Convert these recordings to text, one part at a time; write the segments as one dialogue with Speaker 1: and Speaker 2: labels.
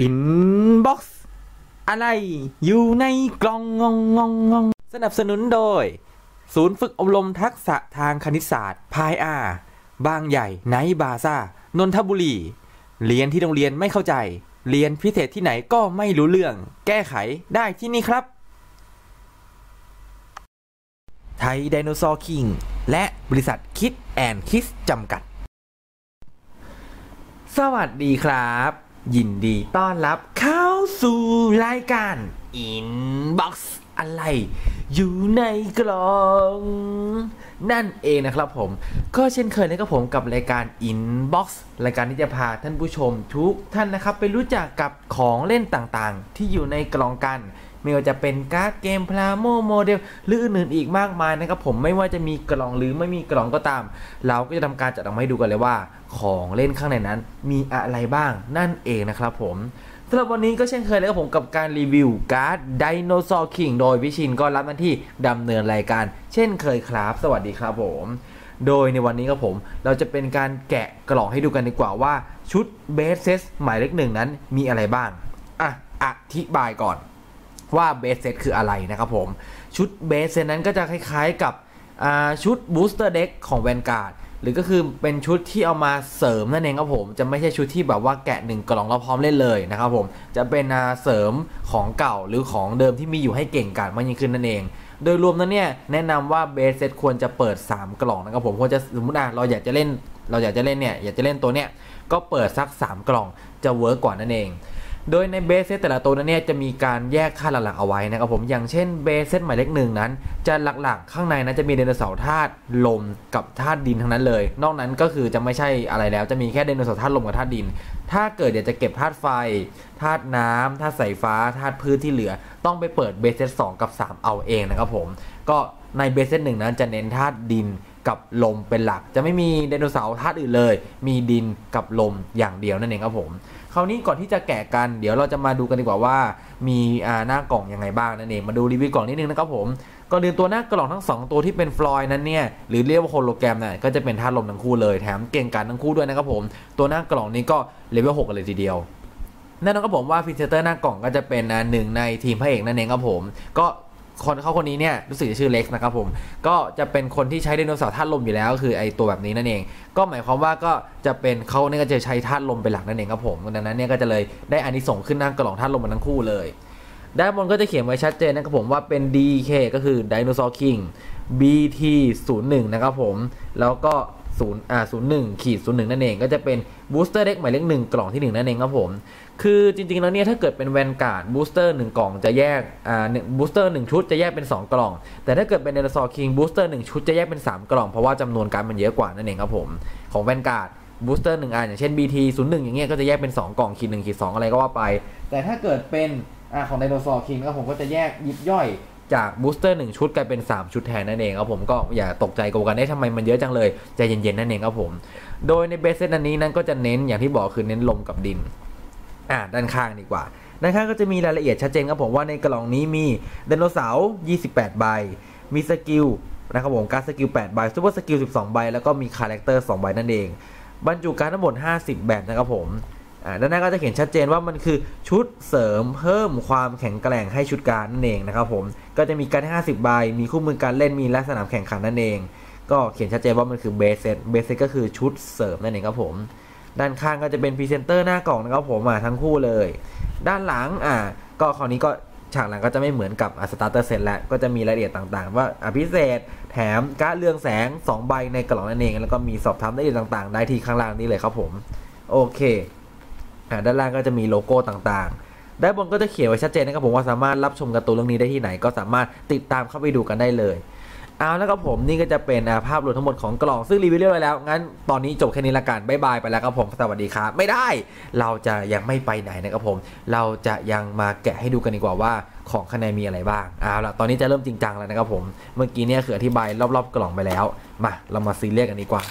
Speaker 1: อินบ็อกซ์อะไรอยู่ในกล่องงงงงงงสนับสนุนโดย ศูนย์ฝึกอบรมทักษะทางคณิตศาสตร์พายอา บางใหญ่ไนบาซ่านนทบุรี เรียนที่โรงเรียนไม่เข้าใจ เรียนพิเศษที่ไหนก็ไม่รู้เรื่อง แก้ไขได้ที่นี่ครับ ไทยไดโนเสาร์คิง และบริษัทคิดแอนคิสจำกัด สวัสดีครับ ยินดีต้อนรับเข้าสู่รายการ Inbox อะไร อยู่ในกล่อง นั่นเองนะครับผม ก็เช่นเคยนะครับผมกับรายการ Inbox รายการที่จะพาท่านผู้ชมทุกท่านนะครับ ไปรู้จักกับของเล่นต่างๆ ที่อยู่ในกล่องกัน ไม่ว่าจะเป็นการ์ดเกมพลาโมโมเดลหรืออื่นๆอีกมากมายนะครับผมไม่ว่าจะมีกล่องหรือไม่มีกล่องก็ตาม เราก็จะทำการจัดออกมาให้ดูกันเลยว่า ของเล่นข้างในนั้น มีอะไรบ้างนั่นเองนะครับผมสำหรับวันนี้ก็เช่นเคยเลยครับผมกับการรีวิวการ์ดไดโนเสาร์คิงโดยพิชินก็รับหน้าที่ดำเนินรายการ เช่นเคยครับ สวัสดีครับผม โดยในวันนี้ครับผมเราจะเป็นการแกะกล่องให้ดูกันดีกว่าว่าชุดเบสเซสหมายเลขหนึ่งนั้นมีอะไรบ้าง อะ อธิบายก่อน ว่าเบสเซตคืออะไรนะครับผม ชุดเบสเซตนั้นก็จะคล้ายๆกับชุดบูสเตอร์เด็กของแวนการ์ดหรือก็คือเป็นชุดที่เอามาเสริมนั่นเองครับผม จะไม่ใช่ชุดที่แบบว่าแกะหนึ่งกล่องเราพร้อมเล่นเลยนะครับผม จะเป็นเสริมของเก่าหรือของเดิมที่มีอยู่ให้เก่งกาจมากยิ่งขึ้นนั่นเอง โดยรวมนั้นเนี่ยแนะนำว่าเบสเซตควรจะเปิด 3 กล่องนะครับผมควรจะสมมติอะเราอยากจะเล่น เราอยากจะเล่นเนี่ยอยากจะเล่นตัวเนี้ยก็เปิดสัก 3 กล่องจะเวิร์กกว่านั่นเอง โดยในเบสเซตแต่ละตัวนั้นเนี่ยจะมีการแยกธาหลักๆเอาไว้นะครับผมอย่างเช่นเบสเซตหมายเลขหนึ่งนั้น จะหลักๆ ข้างในนั้นจะมีไดโนเสาร์ธาตุลมกับธาตุดินทั้งนั้นเลย นอกนั้นก็คือจะไม่ใช่อะไรแล้ว จะมีแค่ไดโนเสาร์ธาตุลมกับธาตุดิน ถ้าเกิดอยากจะเก็บธาตุไฟธาตุน้ำธาตุสายฟ้าธาตุพืชที่เหลือ ต้องไปเปิดเบสเซตสกับ 3 เอาเองนะครับผมก็ในเบสเซตหนึ่งนั้นจะเน้นธาตุดินกับลมเป็นหลัก จะไม่มีไดโนเสาร์ธาตุอื่นเลย มีดินกับลมอย่างเดียวนั่นเองครับผม คราวนี้ก่อนที่จะแกะกัน เดี๋ยวเราจะมาดูกันดีกว่าว่า มีหน้ากล่องยังไงบ้างนั่นเองมาดูรีวิวกล่องนิดนึงนะครับผมก่อนอื่นตัวหน้ากล่องทั้ง 2 ตัวที่เป็นฟลอยนั้นเนี่ยหรือเรียกว่าโฮโลแกรมเนี่ยก็จะเป็นธาตุลมทั้งคู่เลยแถมเก่งกันทั้งคู่ด้วยนะครับผมตัวหน้ากล่องนี้ก็เลเวล6กันเลยทีเดียวแน่นอนครับผมว่าฟิเซเตอร์หน้ากล่องก็จะเป็นหนึ่งในทีมพระเอกนั่นเองครับผมก็ คนเขาคนนี้เนี่ยรู้สึกจะชื่อเล็กนะครับผมก็จะเป็นคนที่ใช้ไดโนเสาร์ธาตุลมอยู่แล้ว คือไอตัวแบบนี้นั่นเอง ก็หมายความว่าก็จะเป็นเขาเนี่ยก็จะใช้ธาตุลมเป็นหลักนั่นเองครับผมดังนั้นเนี่ยก็จะเลยได้อานิสงส์ขึ้นหน้ากล่องธาตุลมมาทั้งคู่เลยด้านบนก็จะเขียนไว้ชัดเจนนะครับผมว่าเป็น DK ก็คือ Dinosaur King BT 01 นะครับผมแล้วก็ 0อ่า01ขีด01 นั่นเอง ก็จะเป็นบูสเตอร์เด็กหมายเลข1กล่องที่ 1 นั่นเองครับผม คือจริง ๆ แล้วเนี่ย ถ้าเกิดเป็นแวนการ์ดบูสเตอร์หนึ่งกล่องจะแยกอ่าบูสเตอร์หนึ่งชุดจะแยกเป็น 2 กล่อง แต่ถ้าเกิดเป็นเดนซอร์คิงบูสเตอร์หนึ่งชุดจะแยกเป็น 3 กล่อง เพราะว่าจำนวนการมันเยอะกว่านั่นเองครับผม ของแวนการ์ดบูสเตอร์หนึ่งอันอย่างเช่น BT 0 1อย่างเงี้ยก็จะแยกเป็น 2 กล่องขีดหนึ่งขีดสอะไรก็ว่าไป แต่ถ้าเกิดเป็นอ่าของไดโนเสาร์คิงนะครับผมก็จะแยกยิบย่อย จากบูสเตอร์หนึ่งชุดกลายเป็น 3 ชุดแทนนั่นเองครับผมก็อย่าตกใจกันได้ทำไมมันเยอะจังเลย ใจเย็นๆนั่นเองครับผม โดยในเบสเซตอันนี้นั้นก็จะเน้นอย่างที่บอกคือเน้นลมกับดินอ่าด้านข้างดีกว่าด้านข้างก็จะมีรายละเอียดชัดเจนครับผมว่าในกล่องนี้มีไดโนเสาร์ 28 ใบ มีสกิลนะครับผมการสกิล 8 ใบซูเปอร์สกิล 12 ใบ แล้วก็มีคาแรคเตอร์ 2 ใบนั่นเอง บรรจุการทั้งหมด 50 แบบนะครับผม ด้านหน้าก็จะเขียนชัดเจนว่ามันคือชุดเสริมเพิ่มความแข็งแกร่งให้ชุดการนั่นเองนะครับผมก็จะมีการ50ใบมีคู่มือการเล่นมีและสนามแข่งขันนั่นเองก็เขียนชัดเจนว่ามันคือเบสเซตเบสเซตก็คือชุดเสริมนั่นเองครับผม ด้านข้างก็จะเป็นพรีเซนเตอร์หน้ากล่องนะครับผมทั้งคู่เลย ด้านหลังอะก็คราวนี้ก็ฉากหลังก็จะไม่เหมือนกับสตาร์เตอร์เซตแล้วก็จะมีรายละเอียดต่างๆ ว่าอพิเศษแถมการเรืองแสง 2 ใบในกล่องนั่นเอง แล้วก็มีสอบถามรายละเอียดต่างๆ ได้ที่ข้างล่างนี้เลยครับผม โอเค ด้านล่างก็จะมีโลโก้ต่างๆ ด้านบนก็จะเขียนไว้ชัดเจนนะครับผมว่าสามารถรับชมการ์ตูนเรื่องนี้ได้ที่ไหน ก็สามารถติดตามเข้าไปดูกันได้เลยเอาแล้วก็ผมนี่ก็จะเป็นภาพรวมทั้งหมดของกล่องซึ่งรีวิวเรียบร้อยแล้ว งั้นตอนนี้จบแค่นี้ละกันบายบายไปแล้วครับผมสวัสดีครับไม่ได้ เราจะยังไม่ไปไหนนะครับผม เราจะยังมาแกะให้ดูกันดีกว่าว่าของข้างในมีอะไรบ้างเอาละตอนนี้จะเริ่มจริงจังแล้วนะครับผม เมื่อกี้เนี่ยคืออธิบายรอบๆกล่องไปแล้ว มาเรามาซีเรียสกันดีกว่า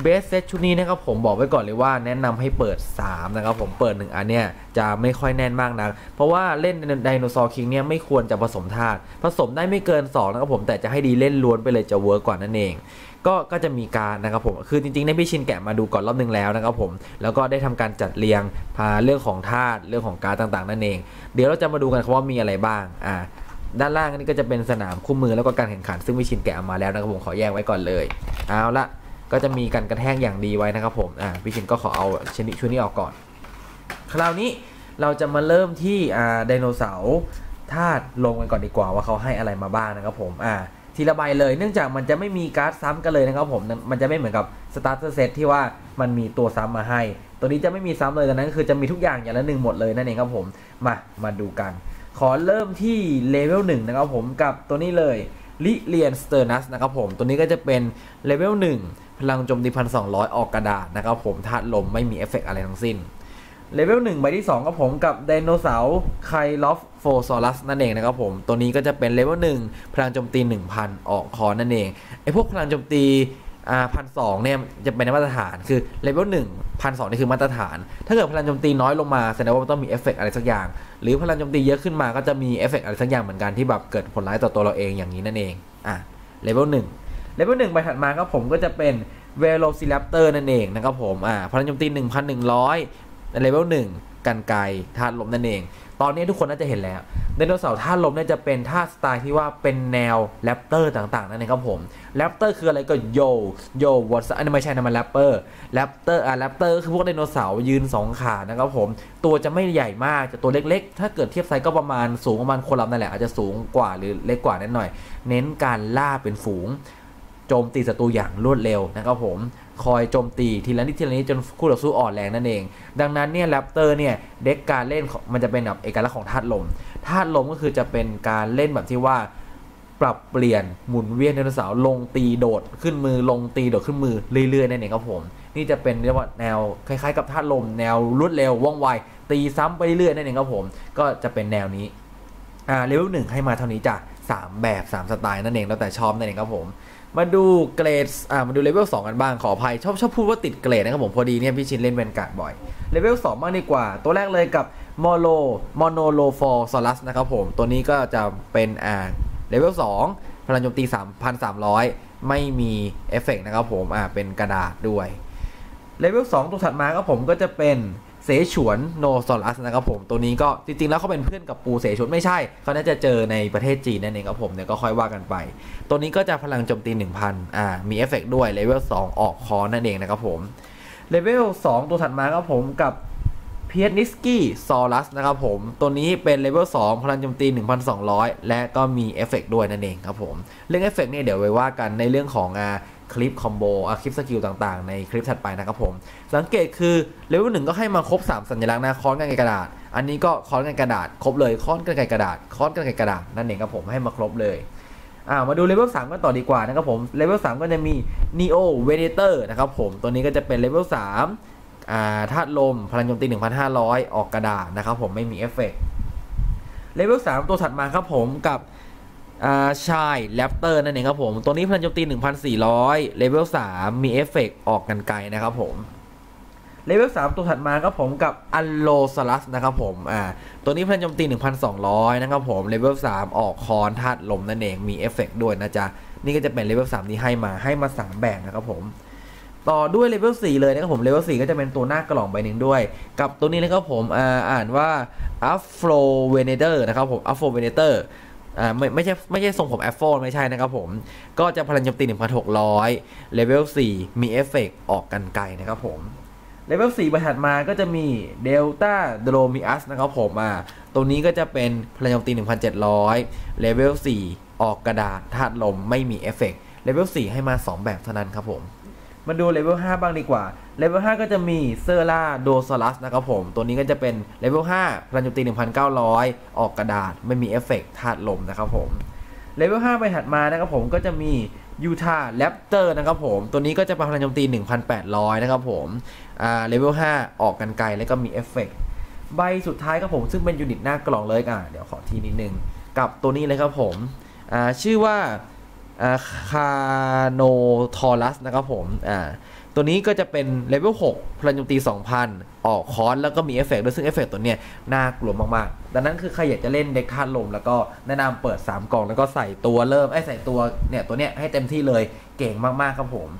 Speaker 1: เบสเซตชุดนี้นะครับผมบอกไว้ก่อนเลยว่าแนะนำให้เปิด 3 นะครับผมเปิด 1 อันเนี่ยจะไม่ค่อยแน่นมากนะเพราะว่าเล่นไดโนเสาร์คิงเนี่ยไม่ควรจะผสมธาตุผสมได้ไม่เกิน 2 นะครับผมแต่จะให้ดีเล่นล้วนไปเลยจะเวิร์กกว่านั่นเองก็ก็จะมีการนะครับผมคือจริงๆในพี่ชินแกะมาดูก่อนรอบนึงแล้วนะครับผมแล้วก็ได้ทำการจัดเรียงพาเรื่องของธาตุเรื่องของการต่างๆ นั่นเอง เดี๋ยวเราจะมาดูกันครับว่ามีอะไรบ้างอ่าด้านล่างนี่ก็จะเป็นสนามคู่มือแล้วก็การแข่งขัน ซึ่งพี่ชินแกะมาแล้วนะครับผมขอแยกไว้ก่อนเลย เอาละ ก็จะมีการกระแทกอย่างดีไว้นะครับผมอ่าพี่ชินก็ขอเอาชนิดชุดนี้ออกก่อน คราวนี้เราจะมาเริ่มที่อ่าไดโนเสาร์ธาตุลงกันก่อนดีกว่าว่าเขาให้อะไรมาบ้างนะครับผมอ่าทีละใบเลยเนื่องจากมันจะไม่มีการ์ดซ้ำกันเลยนะครับผมมันจะไม่เหมือนกับสตาร์เตอร์เซตที่ว่ามันมีตัวซ้ำมาให้ ตัวนี้จะไม่มีซ้ำเลยดังนั้นคือจะมีทุกอย่างอย่างละหนึ่งหมดเลยนั่นเองครับผมมามาดูกัน ขอเริ่มที่เลเวลหนึ่งนะครับผมกับตัวนี้เลยลิเลียนสเตอร์นัสนะครับผมตัวนี้ก็จะเป็นเลเวลหนึ่ง พลังโจมตีพันสองร้อยออกกระดาษนะครับผมธาตุลมไม่มีเอฟเฟกอะไรทั้งสิ้นเลเวล1ใบที่2กับผมกับไดโนเสาร์ไคลอฟโฟซอรัสนั่นเองนะครับผม ตัวนี้ก็จะเป็นเลเวล1พลังโจมตี 1000 ออกคอนั่นเองไอพวกพลังโจมตีพันสองเนี่ยจะเป็นมาตรฐานคือเลเวลหนึ่งพันสองนี่คือมาตรฐาน ถ้าเกิดพลังโจมตีน้อยลงมาแสดงว่ามันต้องมีเอฟเฟกอะไรสักอย่าง หรือพลังโจมตีเยอะขึ้นมาก็จะมีเอฟเฟกอะไรสักอย่างเหมือนกันที่แบบเกิดผลร้ายต่อตัวเราเองอย่างนี้นั่นเองอะเลเวลหนึ่ง เลเวลหนึ่งใบถัดมาครับผมก็จะเป็นเวโรซิแรปเตอร์นั่นเองนะครับผมอ่าพลังโจมตี 1,100 ในเลเวลหนึ่งกันไกธาตุลมนั่นเอง ตอนนี้ทุกคนน่าจะเห็นแล้วไดโนเสาร์ธาตุลมเนี่ยจะเป็นธาตุสไตล์ที่ว่าเป็นแนวแรปเตอร์ต่างๆนั่นเองครับผมแรปเตอร์คืออะไรก็โยโยวอตอันนี้ไม่ใช่นะมันแรปเปอร์แรปเตอร์อะแรปเตอร์คือพวกไดโนเสาร์ยืน 2 ขานะครับผมตัวจะไม่ใหญ่มากจะตัวเล็กๆ ถ้าเกิดเทียบไซส์ก็ประมาณสูงประมาณคนเรานั่นแหละอาจจะสูงกว่าหรือเล็กกว่านิดหน่อย เน้นการล่าเป็นฝูง โจมตีศัตรูอย่างรวดเร็วนะครับผมคอยโจมตีทีละนิดทีละนิดจนคู่ต่อสู้อ่อนแรงนั่นเอง ดังนั้นเนี่ยแรปเตอร์เนี่ยเด็กการเล่นมันจะเป็นแบบเอกลักษณ์ของธาตุลมธาตุลมก็คือจะเป็นการเล่นแบบที่ว่าปรับเปลี่ยนหมุนเวียนไดโนเสาร์ลงตีโดดขึ้นมือลงตีโดดขึ้นมือเรื่อยๆนั่นเองครับผม นี่จะเป็นเรียกว่าแนวคล้ายๆ กับธาตุลมแนวรวดเร็วว่องไวตีซ้ำไปเรื่อยๆนั่นเองครับผม ก็จะเป็นแนวนี้อ่าเลเวลหนึ่งให้มาเท่านี้จ้ะสามแบบสามสไตล์นั่นเองแล้วแต่ชอบนั่นเองครับผม มาดูเกรดอ่ามาดูเลเวล2กันบ้างขออภัยชอบชอบพูดว่าติดเกรดนะครับผมพอดีเนี่ยพี่ชินเล่นเวนการ์ดบ่อยเลเวล2บ้างดีกว่า ตัวแรกเลยกับมอโลมอนโนโลฟอร์ซอรัสนะครับผม ตัวนี้ก็จะเป็นอ่าเลเวล2พลังโจมตี 3,300 ไม่มีเอฟเฟกต์นะครับผมอ่าเป็นกระดาษด้วยเลเวล2ตัวถัดมาครับผมก็จะเป็น เสฉวนโนซอรัสนะครับผม ตัวนี้ก็จริงๆ แล้วเขาเป็นเพื่อนกับปูเสฉวนไม่ใช่เขาน่าจะเจอในประเทศจีนนั่นเองครับผมเดี๋ยก็ค่อยว่ากันไป ตัวนี้ก็จะพลังโจมตี 1,000 อ่า มีเอฟเฟกด้วยเลเวล2 ออกคอนั่นเองนะครับผม เลเวล2 ตัวถัดมาครับผมกับเพียนิสกี้ซอรัสนะครับผม ตัวนี้เป็นเลเวล2พลังโจมตี 1,200 และก็มีเอฟเฟกด้วยนั่นเองครับผม เรื่องเอฟเฟกเนี่ยเดี๋ยวไว้ว่ากันในเรื่องของอ่า คลิปคอมโบคลิปสกิลต่างๆ ในคลิปถัดไปนะครับผม สังเกตคือเลเวลหนึ่งก็ให้มาครบ 3 สัญลักษณ์นะค้อนกันไกรกระดาษ อันนี้ก็ค้อนกันกระดาษ ครบเลยค้อนกันไกรกระดาษค้อนกันไกรกระดาษนั่นเองครับผมให้มาครบเลยอ่ามาดูเลเวล3กันต่อดีกว่านะครับผมเลเวล3ก็จะมี Neo Venator นะครับผมตัวนี้ก็จะเป็นเลเวล3อ่าธาตุลมพลังโจมตี 1,500 ออกกระดาษนะครับผมไม่มีเอฟเฟกต์เลเวล3ตัวถัดมาครับผมกับ อ่าใชายแรปเตอร์นั่นเองครับผม ตัวนี้พลังโจมตี 1,400 เลเวล 3 มีเอฟเฟกต์ออกกันไกลนะครับผม เลเวล 3 ตัวถัดมาครับผมกับอัลโลซารัสนะครับผม อ่า ตัวนี้พลังโจมตี 1,200 นะครับผม เลเวล 3 ออกคอนธาตุลมนั่นเอง มีเอฟเฟกต์ด้วยนะจ๊ะ นี่ก็จะเป็นเลเวล 3 ที่ให้มา ให้มา 3 แบบนะครับผมต่อด้วยเลเวล4เลยนะครับผมเลเวล4ก็จะเป็นตัวหน้ากล่องใบหนึ่งด้วย กับตัวนี้นะครับผมอ่าอ่านว่า Afro Venator นะครับผม Afro Venator อ่าไม่ไม่ใช่ไม่ใช่ทรงผมแอฟโฟนไม่ใช่นะครับผม ก็จะพลังโจมตี 1,600 เลเวล 4 มีเอฟเฟกต์ออกกันไกลนะครับผม เลเวล 4 บรรทัดมาก็จะมีเดลต้าโดโ m มิอัสนะครับผมอ่าตัวนี้ก็จะเป็นพลังโจมตี 1,700 เลเวล 4 ออกกระดาษธาตุลมไม่มีเอฟเฟกต์เลเวล 4 ให้มา 2 แบบเท่านั้นครับผม มาดูเลเวล5บ้างดีกว่า เลเวล5ก็จะมีเซอร์ล่าโดซอรัสนะครับผม ตัวนี้ก็จะเป็นเลเวล5พลังโจมตี 1,900 ออกกระดาษ ไม่มีเอฟเฟกต์ธาตุลมนะครับผม เลเวล5ไปถัดมานะครับผมก็จะมียูทาแรปเตอร์นะครับผม ตัวนี้ก็จะพลังโจมตี 1,800 นะครับผม อ่า เลเวล5ออกกันไกลแล้วก็มีเอฟเฟกต์ใบสุดท้ายครับผมซึ่งเป็นยูนิตหน้ากล่องเลยอะเดี๋ยวขอทีนิดนึง กับตัวนี้เลยครับผม อ่า ชื่อว่า คาโนทอรัสนะครับผมอ่าตัวนี้ก็จะเป็นเลเวล6พลังโจมตี 2,000 ออกคอนแล้วก็มีเอฟเฟกต์ด้วยซึ่งเอฟเฟกต์ตัวเนี้ยน่ากลัวมากๆ ดังนั้นคือใครอยากจะเล่นเด็กธาตุลม แล้วก็แนะนำเปิด 3กล่องแล้วก็ใส่ตัวเริ่มไอ้ใส่ตัวเนี่ยตัวเนี้ยให้เต็มที่เลยเก่งมากๆครับผม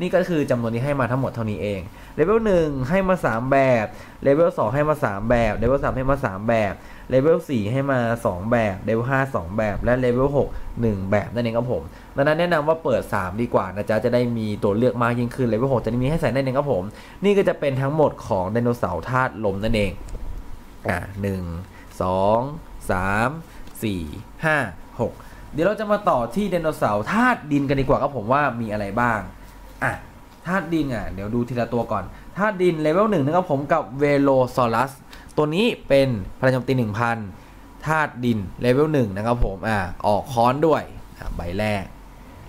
Speaker 1: นี่ก็คือจำนวนที่ให้มาทั้งหมดเท่านี้เองเลเวล1ให้มา 3 แบบเลเวล2ให้มา 3 แบบเลเวล3ให้มา 3 แบบเลเวล4ให้มา 2 แบบเลเวล5 2 แบบและเลเวล6 1 แบบนั่นเองครับผม ดังนั้นแนะนำว่าเปิด 3 ดีกว่านะจ๊ะจะได้มีตัวเลือกมากยิ่งขึ้นเลเวล6จะมีให้ใส่นั่นเองครับผม นี่ก็จะเป็นทั้งหมดของไดโนเสาร์ธาตุลมนั่นเองอ่าหนึ่งสองสามสี่ห้าหกเดี๋ยวเราจะมาต่อที่ไดโนเสาร์ธาตุดินกันดีกว่าครับผมว่ามีอะไรบ้างอะธาตุดินอะเดี๋ยวดูทีละตัวก่อนธาตุดินเลเวลหนึ่งนะครับผมกับเวโลซอรัสตัวนี้เป็นพลังโจมตี1,000ธาตุดินเลเวลหนึ่งนะครับผมอ่าออกค้อนด้วยอะใบแรก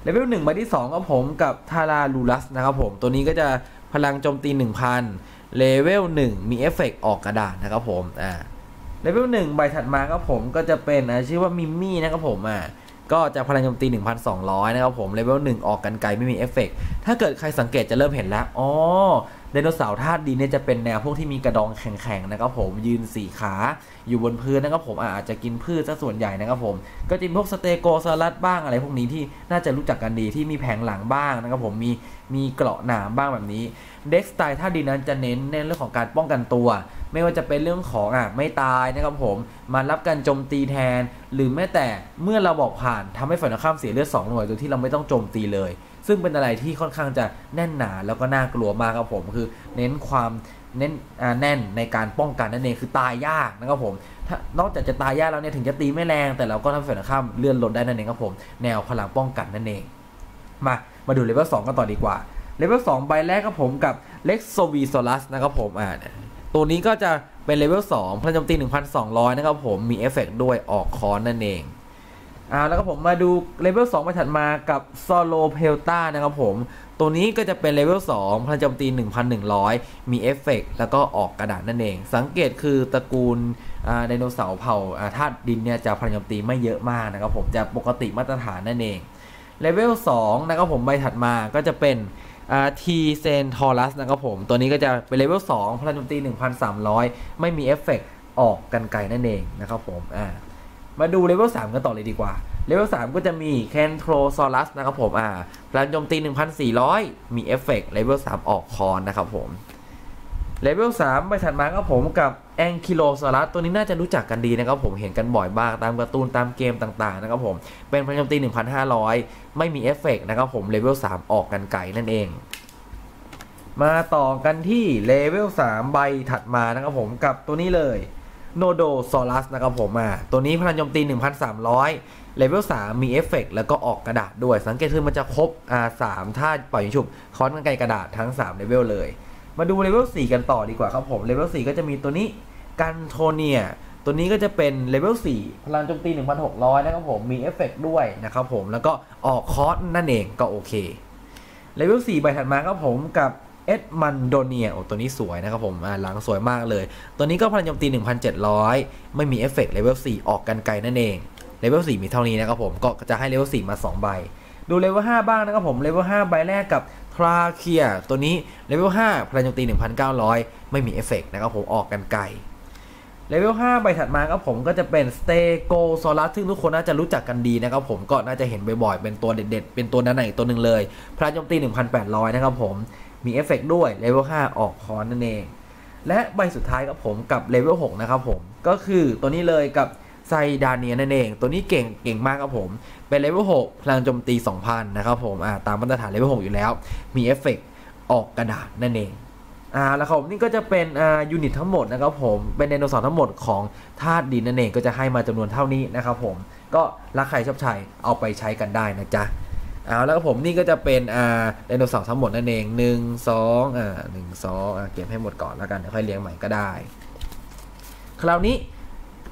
Speaker 1: เลเวลหนึ่งใบที่2ครับผมกับทาราลูรัสนะครับผม ตัวนี้ก็จะพลังโจมตี 1,000 เลเวล1มีเอฟเฟกออกกระดาษนะครับผมอ่าเลเวลหนึ่งใบถัดมาครับผมก็จะเป็นอ่าชื่อว่ามิมมี่นะครับผมอ่าก็จะพลังโจมตี 1,200 นะครับผม เลเวล1ออกกันไกลไม่มีเอฟเฟกถ้าเกิดใครสังเกตจะเริ่มเห็นแล้ว อ๋อ ไดโนเสาร์ธาตุดินเนี่ยจะเป็นแนวพวกที่มีกระดองแข็งๆนะครับผมยืนสี่ขาอยู่บนพื้นนะครับผมอาจจะกินพืชซะส่วนใหญ่นะครับผมก็จะมีพวกสเตโกซาลัดบ้างอะไรพวกนี้ที่น่าจะรู้จักกันดีที่มีแผงหลังบ้างนะครับผมมีมีเกราะหนามบ้างแบบนี้เด็กสไตล์ธาตุดินนั้นจะเน้นในเรื่องของการป้องกันตัว ไม่ว่าจะเป็นเรื่องของอะไม่ตายนะครับผมมารับการโจมตีแทน หรือแม้แต่เมื่อเราบอกผ่านทำให้ฝ่ายตรงข้ามเสียเลือด2หน่วยโดยที่เราไม่ต้องโจมตีเลย ซึ่งเป็นอะไรที่ค่อนข้างจะแน่นหนาแล้วก็น่ากลัวมากครับผมคือเน้นความเน้นแน่นในการป้องกันนั่นเองคือตายยากนะครับผมนอกจากจะตายยากแล้วเนี่ยถึงจะตีไม่แรงแต่เราก็ทำฝ่ายตรงข้ามเลื่อนลดได้นั่นเองครับผมแนวพลังป้องกันนั่นเอง มามาดูเลเวล2กันต่อดีกว่าเลเวล2ใบแรกครับผมกับเล็กโซวีโซลัสนะครับผมอ่าตัวนี้ก็จะเป็นเลเวล2พลังโจมตี 1,200 นะครับผม มีเอฟเฟกด้วยออกคอนนั่นเอง อ่าแล้วก็ผมมาดูเลเวล2ไปถัดมากับโซโลเพลต้านะครับผม ตัวนี้ก็จะเป็นเลเวล2พลังโจมตี 1,100 มีเอฟเฟกแล้วก็ออกกระดาษนั่นเอง สังเกตคือตระกูลไดโนเสาร์เผ่าธาตุดินเนี่ยจะพลังโจมตีไม่เยอะมากนะครับผมจะปกติมาตรฐานนั่นเองเลเวล2นะครับผมใบถัดมาก็จะเป็นทีเซนทอรัสนะครับผม ตัวนี้ก็จะเป็นเลเวล2พลังโจมตี 1,300 ไม่มีเอฟเฟกออกกันไกลนั่นเองนะครับผมอ่า มาดูเลเวล3กันต่อเลยดีกว่า เลเวล3ก็จะมีแคนโทรซอรัสนะครับผม อ่าพลังโจมตี 1,400 มีเอฟเฟกต์เลเวล3ออกคอนนะครับผม เลเวล3ไปถัดมาครับผมกับแองคิโลซอรัสตัวนี้น่าจะรู้จักกันดีนะครับผม เห็นกันบ่อยบ้างตามการ์ตูนตามเกมต่างๆนะครับผม เป็นพลังโจมตี 1,500 ไม่มีเอฟเฟกต์นะครับผมเลเวล3ออกกันไกลนั่นเองมาต่อกันที่เลเวล3ใบถัดมานะครับผมกับตัวนี้เลย โนโดซอรัสนะครับผมอะตัวนี้พลังโจมตี 1,300 เลเวล 3 มีเอฟเฟกแล้วก็ออกกระดาษด้วย สังเกตคือมันจะครบอ่าสามท่าปล่อยฉุบคอนกันไกลกระดาษทั้ง3เลเวลเลย มาดูเลเวล 4 กันต่อดีกว่าครับผม เลเวล 4 ก็จะมีตัวนี้กันโทเนีย ตัวนี้ก็จะเป็นเลเวล 4 พลังโจมตี 1,600 นะครับผม มีเอฟเฟกด้วยนะครับผม แล้วก็ออกคอสนั่นเองก็โอเค เลเวล 4 ใบถัดมาครับผมกับ เอ็ดมันโดเนียโอ้ตัวนี้สวยนะครับผมอ่าหลังสวยมากเลย ตัวนี้ก็พลังโจมตี 1,700 ไม่มีเอฟเฟกต์เลเวล4ออกกันไกลนั่นเองเลเวล4มีเท่านี้นะครับผมก็จะให้เลเวล4มา 2 ใบ ดูเลเวล5บ้างนะครับผมเลเวล5ใบแรกกับทราเคียตัวนี้เลเวล5พลังโจมตี 1,900 ไม่มีเอฟเฟกต์นะครับผมออกกันไกลเลเวล5ใบถัดมาครับผมก็จะเป็นสเตโกโซลัสซึ่งทุกคนน่าจะรู้จักกันดีนะครับผมก็น่าจะเห็นบ่อยๆ เป็นตัวเด็ดๆ เป็นตัวนั้นไหนตัวหนึ่งเลยพลังโจมตี 1,800 นะครับผม มีเอฟเฟกด้วยเลเวล5ออกคอนนั่นเอง และใบสุดท้ายครับผมกับเลเวล6นะครับผม ก็คือตัวนี้เลยกับไซดาเนียนั่นเอง ตัวนี้เก่งเก่งมากครับผม เป็นเลเวล6พลังโจมตี 2,000 นะครับผมอ่าตามมาตรฐานเลเวล6อยู่แล้ว มีเอฟเฟกออกกระดาษนั่นเองอ่าแล้วครับนี่ก็จะเป็นอ่ายูนิตทั้งหมดนะครับผม เป็นไดโนเสาร์ทั้งหมดของธาตุดินนั่นเองก็จะให้มาจำนวนเท่านี้นะครับผม ก็รักใครชอบใช้เอาไปใช้กันได้นะจ๊ะ เอาแล้วผมนี่ก็จะเป็นอ่าไดโนเสาร์ทั้งหมดนั่นเองหนึ่งสองอ่าหนึ่งสองอ่าเก็บให้หมดก่อนแล้วกันเดี๋ยวค่อยเลี้ยงใหม่ก็ได้ คราวนี้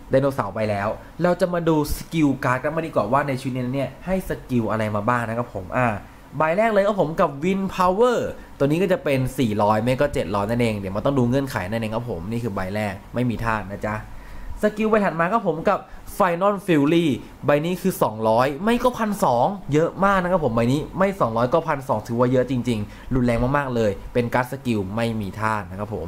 Speaker 1: ไดโนเสาร์ไปแล้ว เราจะมาดูสกิลการ์ดกันมาดีกว่าว่าในชุดนี้เนี่ยให้สกิลอะไรมาบ้างนะครับผมอ่าใบแรกเลยก็ผมกับ Win Power ตัวนี้ก็จะเป็น 400 ไม่ก็ 700 นั่นเอง เดี๋ยวมันต้องดูเงื่อนไขนั่นเองครับผม นี่คือใบแรกไม่มีธาตุนะจ๊ะ สกิลใบถัดมาก็ผมกับ Final Fury ใบนี้คือ 200 ไม่ก็พันสเยอะมากนะครับผมใบนี้ไม่ 200 ก็พันสถือว่าเยอะจริง ๆ รุนแรงมากๆเลย เป็นการ์ดสกิลไม่มีท่านะครับผม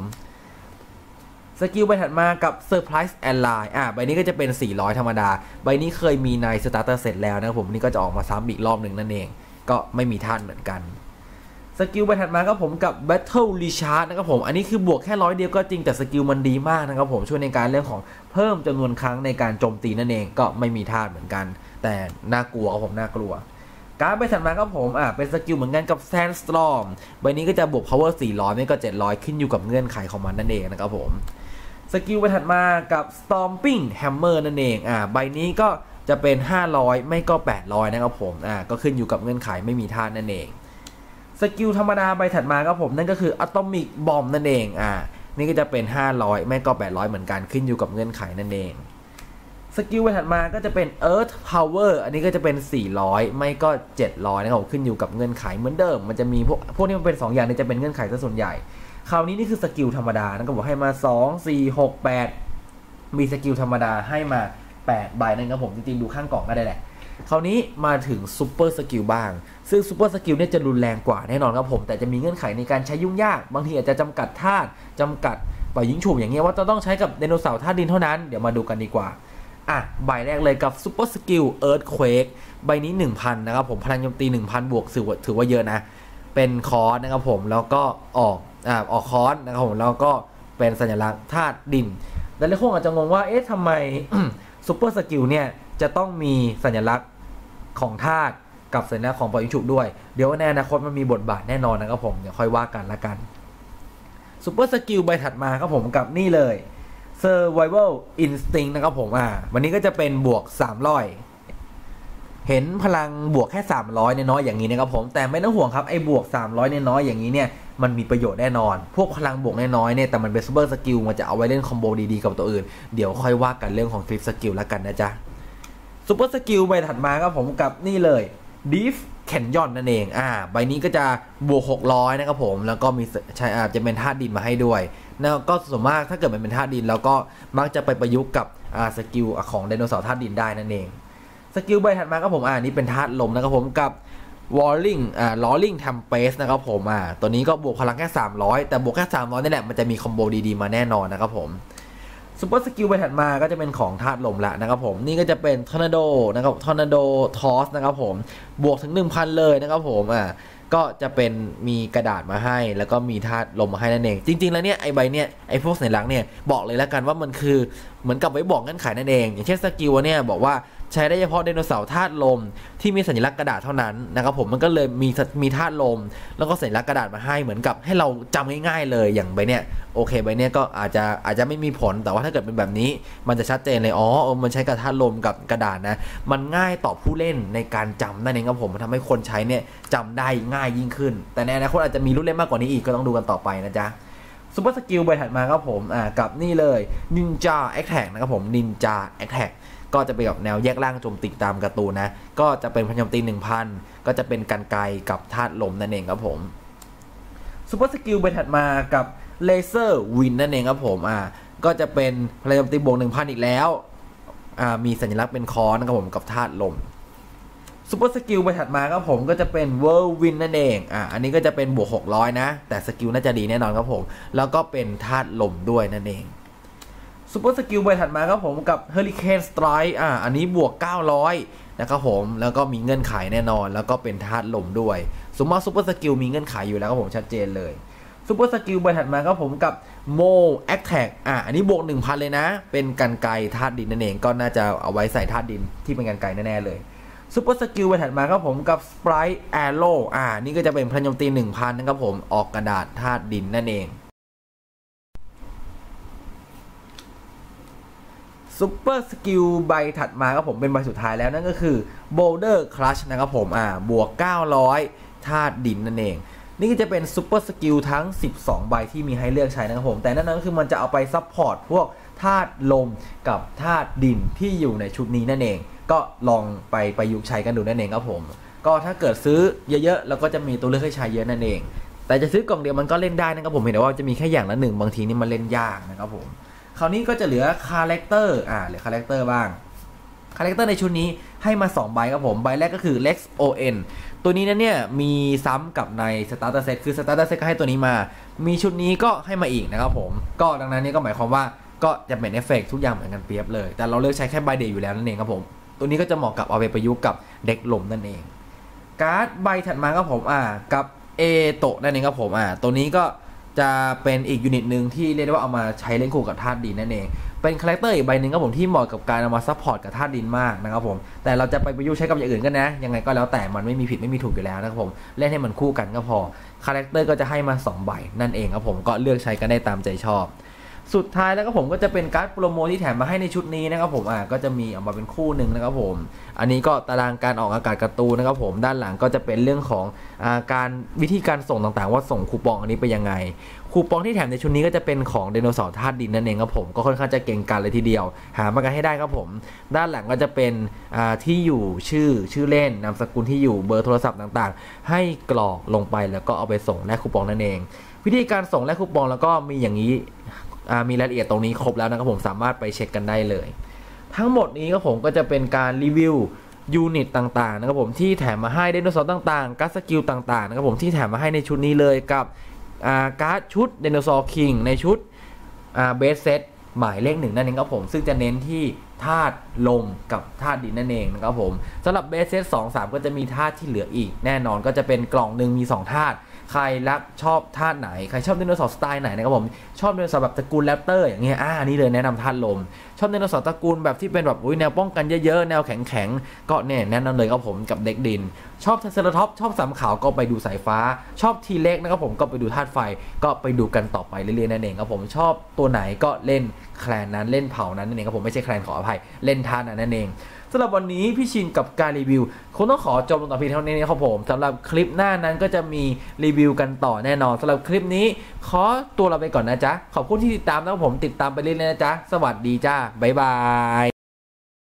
Speaker 1: สกิลใบถัดมากับ Surprise Ally อ่าใบนี้ก็จะเป็น 400 ธรรมดา ใบนี้เคยมีใน Starter Set แล้วนะครับผมนี่ก็จะออกมาซ้ำอีกรอบหนึ่งนั่นเอง ก็ไม่มีท่านเหมือนกัน สกิลใบถัดมาครับผมกับ Battle Recharge นะครับผม อันนี้คือบวกแค่ร้อยเดียวก็จริงแต่สกิลมันดีมากนะครับผมช่วยในการเรื่องของเพิ่มจำนวนครั้งในการโจมตีนั่นเองก็ไม่มีท่าเหมือนกัน แต่น่ากลัวครับผมน่ากลัว การใบถัดมาครับผมอ่าเป็นสกิลเหมือนกันกับ Sandstorm ใบนี้ก็จะบวก power 400ไม่ก็ 700 ขึ้นอยู่กับเงื่อนไขของมันนั่นเองนะครับผมสกิลไปถัดมากับ Stomping Hammer นั่นเองอ่าใบนี้ก็จะเป็น 500 ไม่ก็ 800 นะครับผมอ่าก็ขึ้นอยู่กับเงื่อนไขไม่มีท่านั่นเอง กิลธรรมดาใบถัดมาครับผมนั่นก็คือ Atomic Bomb นั่นเองอ่านี่ก็จะเป็น 500 ไม่ก็ 800 เหมือนกันขึ้นอยู่กับเงื่อนไขนั่นเองสกิลไปถัดมาก็จะเป็น Earth Power อันนี้ก็จะเป็น 400 ไม่ก็ 700 นะครับ ขึ้นอยู่กับเงื่อนไขเหมือนเดิม มันจะมีพวกพวกนี้มันเป็น 2 อย่างนี้จะเป็นเงื่อนไขซะส่วนใหญ่ คราวนี้นี่คือสกิลธรรมดานะก็บอกให้มา 2 4 6 8 มีสกิลธรรมดาให้มา 8 ใบนั่นครับผมจริงๆ ดูข้างกล่องก็ได้แหละ คราวนี้มาถึงซูเปอร์สกิลบ้าง ซึ่งซูเปอร์สกิลเนี่ยจะรุนแรงกว่าแน่นอนครับผม แต่จะมีเงื่อนไขในการใช้ยุ่งยาก บางทีอาจจะจำกัดธาตุจำกัดปล่อยยิงฉุบอย่างเงี้ยว่าจะต้องใช้กับไดโนเสาร์ธาตุดินเท่านั้น เดี๋ยวมาดูกันดีกว่า อะ ใบแรกเลยกับซูเปอร์สกิลเอิร์ธเควกใบนี้ 1000 นะครับผมพลังโจมตี 1000 บวกถือว่าถือว่าเยอะนะ เป็นคอร์สนะครับผมแล้วก็ออกอ่าออกคอสนะครับผมแล้วก็เป็นสัญลักษณ์ธาตุดิน แต่หลายคนอาจจะงงว่าเอ๊ะทำไมซูเปอร์สกิลเนี่ย จะต้องมีสัญลักษณ์ของธาตุกับสัญลักษณ์ของปล่อยยิงฉุบด้วย เดี๋ยวในอนาคตมันมีบทบาทแน่นอนนะครับผมเดี๋ยวค่อยว่ากันละกันซูเปอร์สกิลใบถัดมาครับผมกับนี่เลย Survival Instinct นะครับผมอ่าวันนี้ก็จะเป็นบวก 300 เห็นพลังบวกแค่ 300น้อยๆอย่างนี้นะครับผมแต่ไม่ต้องห่วงครับไอ้บวก 300น้อยๆอย่างนี้เนี่ยมันมีประโยชน์แน่นอน พวกพลังบวกน้อยๆเนี่ยแต่มันเป็นซูเปอร์สกิลมันจะเอาไว้เล่นคอมโบดีๆกับตัวอื่น เดี๋ยวค่อยว่ากันเรื่องของฟลิปสกิลแล้วกันนะจ๊ะ ซูเปอร์สกิลใบถัดมาครับผมกับนี่เลย Deep Canyon นั่นเอง อ่า ใบนี้ก็จะบวก 600 นะครับผม แล้วก็มีใช้อาจจะเป็นธาตุดินมาให้ด้วย แล้วก็ส่วนมากถ้าเกิดมันเป็นธาตุดิน แล้วก็มักจะไปประยุกต์กับอ่าสกิลของไดโนเสาร์ธาตุดินได้นั่นเอง สกิลใบถัดมาครับผม อ่านี่เป็นธาตุลมนะครับผมกับ Walling อ่า Rolling Tempest นะครับผม อ่า ตัวนี้ก็บวกพลังแค่ 300 แต่บวกแค่ 300นี่แหละ มันจะมีคอมโบดีๆมาแน่นอนนะครับผม ซูเปอร์สกิลไปถัดมาก็จะเป็นของธาตุลมละนะครับผมนี่ก็จะเป็นทอร์นาโดนะครับทอร์นาโดทอสนะครับผมบวกถึง 1,000 เลยนะครับผมอ่าก็จะเป็นมีกระดาษมาให้ แล้วก็มีธาตุลมมาให้นั่นเอง จริง ๆ แล้วเนี่ยไอใบเนี่ยไอพวกสัญลักษณ์เนี่ยบอกเลยแล้วกันว่ามันคือเหมือนกับไว้บอกเงื่อนไขนั่นเอง อย่างเช่นสกิลเนี่ยบอกว่า ใช้ได้เฉพาะไดโนเสาร์ธาตุลมที่มีสัญลักษณ์กระดาษเท่านั้นนะครับผมมันก็เลยมีมีธาตุลม แล้วก็สัญลักษณ์กระดาษมาให้เหมือนกับให้เราจำง่ายๆเลยอย่างใบเนี้ยโอเคใบเนี้ยก็อาจจะอาจจะไม่มีผลแต่ว่าถ้าเกิดเป็นแบบนี้ มันจะชัดเจนเลยอ๋อมันใช้กระธาตุลมกับกระดาษนะมันง่ายต่อผู้เล่นในการจำนั่นเองครับผมมันทำให้คนใช้เนี่ยจำได้ง่ายยิ่งขึ้น แต่ในอนาคตอาจจะมีรุ่นเล่นมากกว่านี้อีกก็ต้องดูกันต่อไปนะจ๊ะซูเปอร์สกิลใบถัดมาครับผม อ่า กับนี่เลยนินจาแอคแท็กนะครับผมนินจาแอคแท็ก ก็จะเป็นกับแนวแยกล่างโจมตีตามการ์ตูนนะ ก็จะเป็นพลังโจมตี 1,000 ก็จะเป็นกันไกกับธาตุลมนั่นเองครับผมซูเปอร์สกิลใบถัดมากับเลเซอร์วินนั่นเองครับผมอ่าก็จะเป็นพลังโจมตีบวก1,000 อีกแล้วอ่ามีสัญลักษณ์เป็นคอนนะครับผมกับธาตุลมซูเปอร์สกิลใบถัดมาครับผมก็จะเป็นเวิร์วินนั่นเองอ่าอันนี้ก็จะเป็นบวก600 นะ แต่สกิลน่าจะดีแน่นอนครับผม แล้วก็เป็นธาตุลมด้วยนั่นเอง ซูเปอร์สกิลใบถัดมาครับผมกับ Hurricane Strike อ่าอันนี้บวก 900 นะครับผมแล้วก็มีเงื่อนไขแน่นอน แล้วก็เป็นธาตุลมด้วยสมมติซูเปอร์สกิลมีเงื่อนไขอยู่แล้วครับผมชัดเจนเลยซูเปอร์สกิลใบถัดมาครับผมกับ Mo Attack อ่าอันนี้บวก 1,000 เลยนะ เป็นกันไกธาตุดินนั่นเองก็น่าจะเอาไว้ใส่ธาตุดินที่เป็นกันไกแน่ ๆ เลยซูเปอร์สกิลใบถัดมาครับผมกับ Sprite Arrow อ่านี่ก็จะเป็นพลังโจมตี 1,000 นะครับผมออกกระดาษธาตุดินนั่นเอง ซูเปอร์สกิลใบถัดมาครับผมเป็นใบสุดท้ายแล้วนั่นก็คือ Boulder Crush นะครับผมอ่าบวก 900ธาตุดินนั่นเอง นี่ก็จะเป็นซูเปอร์สกิลทั้ง 12 ใบที่มีให้เลือกใช้นะครับผม แต่นั่นก็คือมันจะเอาไปซับพอร์ตพวกธาตุลมกับธาตุดินที่อยู่ในชุดนี้นั่นเอง ก็ลองไปประยุกต์ใช้กันดูนั่นเองครับผม ก็ถ้าเกิดซื้อเยอะๆแล้วก็จะมีตัวเลือกให้ใช้เยอะนั่นเอง แต่จะซื้อกล่องเดียวมันก็เล่นได้นะครับผมเห็นแต่ว่าจะมีแค่อย่างละหนึ่งบางทีนี่มันเล่นยากนะครับผม คราวนี้ก็จะเหลือคาแรคเตอร์อ่าเหลือคาแรคเตอร์บ้างคาแรคเตอร์ในชุดนี้ให้มา 2 ใบครับผม ใบแรกก็คือ Lex On ตัวนี้นั้นเนี่ยมีซ้ำกับใน Starter Set คือ Starter Set ก็ให้ตัวนี้มา มีชุดนี้ก็ให้มาอีกนะครับผม ก็ดังนั้นนี่ก็หมายความว่าก็จะเป็นเอฟเฟกทุกอย่างเหมือนกันเปรียบเลย แต่เราเลือกใช้แค่ใบเดียวอยู่แล้วนั่นเองครับผม ตัวนี้ก็จะเหมาะกับเอาไปประยุกต์กับเด็กหลมนั่นเอง การ์ดใบถัดมาครับผมอ่ากับเอโตะนั่นเองครับผมอ่าตัวนี้ก็ จะเป็นอีกยูนิตหนึ่งที่เรียกได้ว่าเอามาใช้เล่นคู่กับธาตุดินนั่นเอง เป็นคาแรคเตอร์อีกใบหนึ่งครับผมที่เหมาะกับการเอามาซัพพอร์ตกับธาตุดินมากนะครับผม แต่เราจะไปประยุกต์ใช้กับอย่างอื่นก็นะ ยังไงก็แล้วแต่มันไม่มีผิดไม่มีถูกอยู่แล้วนะครับผม เล่นให้มันคู่กันก็พอ คาแรคเตอร์ก็จะให้มา2ใบนั่นเองครับผม ก็เลือกใช้กันได้ตามใจชอบ สุดท้ายแล้วก็ผมก็จะเป็นการ์ดโปรโมที่แถมมาให้ในชุดนี้นะครับผมอ่าก็จะมีออกมาเป็นคู่หนึ่งนะครับผม อันนี้ก็ตารางการออกอากาศการ์ตูนนะครับผมด้านหลังก็จะเป็นเรื่องของอาการวิธีการส่งต่างๆ ว่าส่งคูปองอันนี้ไปยังไง คูปองที่แถมในชุดนี้ก็จะเป็นของไดโนเสาร์ธาตุดินนั่นเองครับผมก็ค่อนข้างจะเก่งกันเลยทีเดียว หามากันให้ได้ครับผม ด้านหลังก็จะเป็นที่อยู่ชื่อชื่อเล่นนามสกุลที่อยู่เบอร์โทรศัพท์ต่างๆ ให้กรอกลงไปแล้วก็เอาไปส่งแลกคูปองนั่นเอง วิธีการส่งแลกคูปองแล้วก็มีอย่างนี้ มีรายละเอียดตรงนี้ครบแล้วนะครับผมสามารถไปเช็คกันได้เลย ทั้งหมดนี้ก็ผมก็จะเป็นการรีวิวยูนิตต่างๆนะครับผมที่แถมมาให้ไดโนเสาร์ต่างๆการ์ดสกิลต่างๆนะครับผมที่แถมมาให้ในชุดนี้เลยกับการ์ดชุดไดโนเสาร์คิงในชุดเบสเซตหมายเลขหนึ่งนั่นเองครับผมซึ่งจะเน้นที่ ธาตุลมกับธาตุดินนั่นเองนะครับผมสำหรับเบสเซตสองสามก็จะมีธาตุที่เหลืออีก แน่นอนก็จะเป็นกล่องหนึ่งมี2ธาตุใครรักชอบธาตุไหน ใครชอบไดโนเสาร์สไตล์ไหนนะครับผมชอบไดโนเสาร์แบบตระกูลแรปเตอร์อย่างเงี้ยอ่านี่เลยแนะนำธาตุลม ชอบไดโนเสาร์ตระกูลแบบที่เป็นแบบอุ้ยแนวป้องกันเยอะๆ แนวแข็งๆ ก็เนี่ยแนะนำเลยครับผมกับเด็กดิน ชอบเซอร์ท็อปชอบสามขาวก็ไปดูสายฟ้า ชอบทีเล็กนะครับผมก็ไปดูธาตุไฟก็ไปดูกันต่อไปเรื่อยๆนั่นเองครับผมชอบตัวไหนก็เล่นแคลนนั้นเล่นเผ่านั้นนั่นเองครับผมไม่ใช่แคลนขออภัยเล่นทานะนนั่นเองสำหรับวันนี้พี่ชินกับการรีวิวคงต้องขอจบลงต่อเพียงเท่านี้นะครับผมสำหรับคลิปหน้านั้นก็จะมีรีวิวกันต่อแน่นอนสำหรับคลิปนี้ ขอตัวเราไปก่อนนะจ๊ะ ขอบคุณที่ติดตามนะครับผมติดตามไปเรื่อยๆนะจ๊ะ สวัสดีจ้าบ๊ายบาย